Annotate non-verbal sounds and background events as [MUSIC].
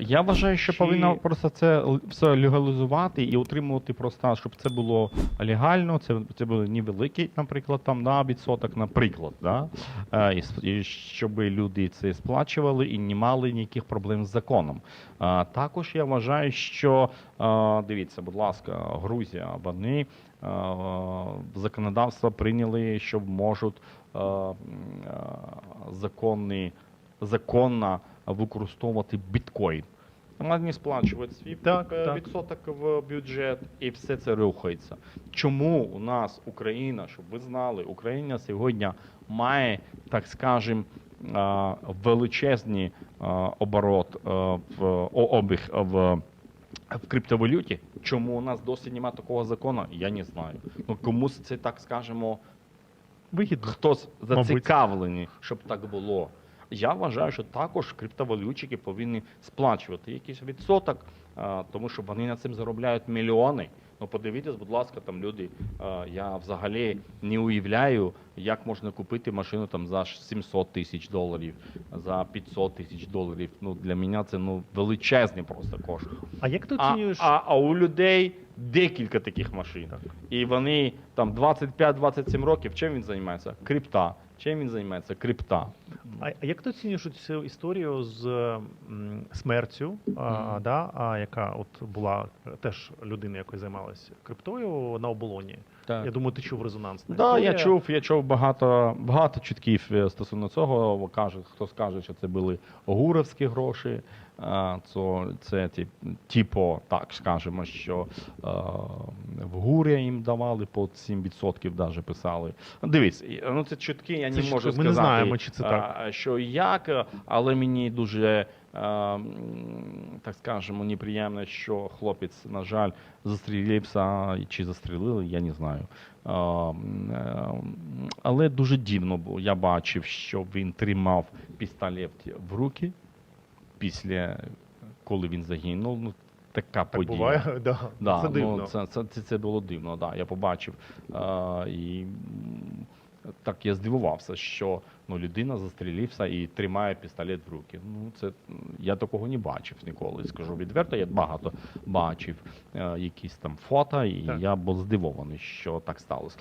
Я вважаю, що Чи- повинна просто це все легалізувати і утримувати просто, щоб це було легально. Це, це було невеликий, наприклад, там да, відсоток, наприклад, да? е, і, с- і щоб люди це сплачували і не мали ніяких проблем з законом. А, також я вважаю, що е, дивіться, будь ласка, Грузія, вони е, законодавство прийняли, що можуть е, м, е, законні, законно використовувати біткоін. Вони сплачують свій Так, е, так. відсоток в бюджет і все це рухається. Чому у нас Україна, щоб ви знали, Україна сьогодні має, так скажем, е, величезний е, оборот в обіг в. В криптовалюті, чому у нас досі немає такого закону, я не знаю. Ну комусь це так скажемо, Вигідно. хтось зацікавлений, щоб так було. Я вважаю, що також криптовалютчики повинні сплачувати якийсь відсоток, тому що вони на цим заробляють мільйони. Ну подивіться, будь ласка, там люди. Я взагалі не уявляю, як можна купити машину там за 700 тисяч доларів, за 500 тисяч доларів. Ну для мене це ну величезні просто кошти. А як ти А, оцінюєш? а, а у людей декілька таких машин. І вони там 25-27 років. Чим він займається? Крипта. Чим він займається? Крипта. А а як ти оцінюєш цю історію з м, смертю, а, да, а, яка от була теж людина, якою займалася криптою на оболоні? Я думаю, ти чув резонансне. Да, я чув, я чув багато, багато чутків е, стосовно цього. Каже, хто скаже, що це були гуровські гроші. Це, це ті- типу, так скажемо, що е, в гурі їм давали по 7% даже писали. Дивіться, ну це чутки, я не можу ми сказати. не знаємо, чи це так. Що і як, але мені дуже. Так скажемо, неприємно, що хлопець, на жаль, застрілився чи застрілили, я не знаю. Але дуже дивно, бо я бачив, що він тримав пістолет в руки після коли він загинув. Ну, така Так подія. буває, [LAUGHS] да. Да, це дивно. Ну, це, це, це, це було дивно, да, я побачив. А, і так я здивувався, що ну, людина застрілився і тримає пістолет в руки. Ну, це, я такого не бачив ніколи. Скажу відверто, я багато бачив е, якісь там фото, і Так. я був здивований, що так сталося.